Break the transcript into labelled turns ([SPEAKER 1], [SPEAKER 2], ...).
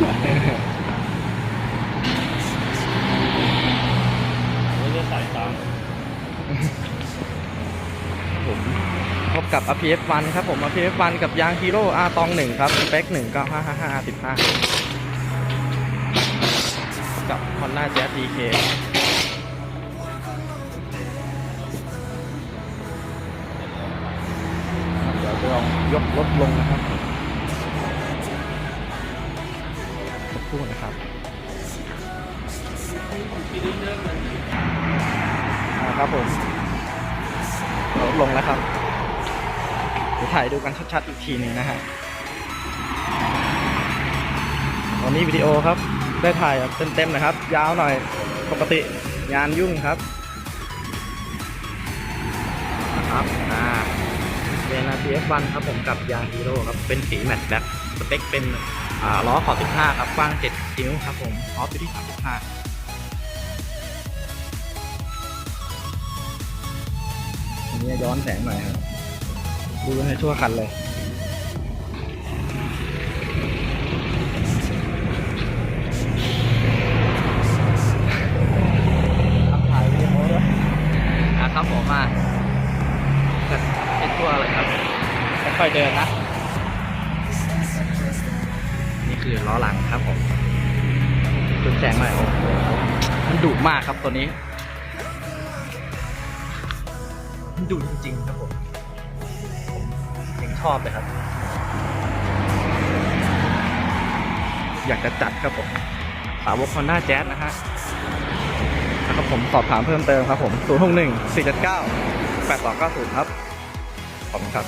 [SPEAKER 1] ไม่ได้สายตาม
[SPEAKER 2] ผมพบกับ RPF 1 ครับผม RPF 1 กับยางฮีโร่อาตอง1ครับสเปค1ก็555 15กับ Honda Jazz DK เดี๋ยวจะลองยกรถลงนะครับ ครู่นะครับครับผมรถลงแล้วครับเดี๋ยวถ่ายดูกันชัดๆอีกทีหนึ่งนะฮะวันนี้วิดีโอครับ ได้ถ่ายแบบเต็มๆนะครับ ยาวหน่อยปกติงานยุ่งครับนะครับอ่าเป็น RTF1 ครับผมกับยางฮีโร่ครับ เป็นสีแมตต์แบ็คสเปคเป็น ล้อขอบ 15 ครับ กว้าง 7 นิ้วครับผมออฟอยู่ที่ 35อันนี้ย้อนแสงหน่อยครับ ดูให้ทั่วคันเลยถ่ายวิดีโอด้วยอะครับผมมาก็เป็นตัวเลยครับค่อยๆเดินนะ คือล้อหลังครับผมจุดแสงหน่อยโอ้โหมันดุมากครับตัวนี้มันดุจริงๆครับผมผมยังชอบเลยครับ อยากจะจัดครับผมสาวก Honda Jazz นะฮะแล้วก็ผมสอบถามเพิ่มเติมครับผม 0 6 1 4 7 9 8 2 9 0 ครับ ขอบคุณครับ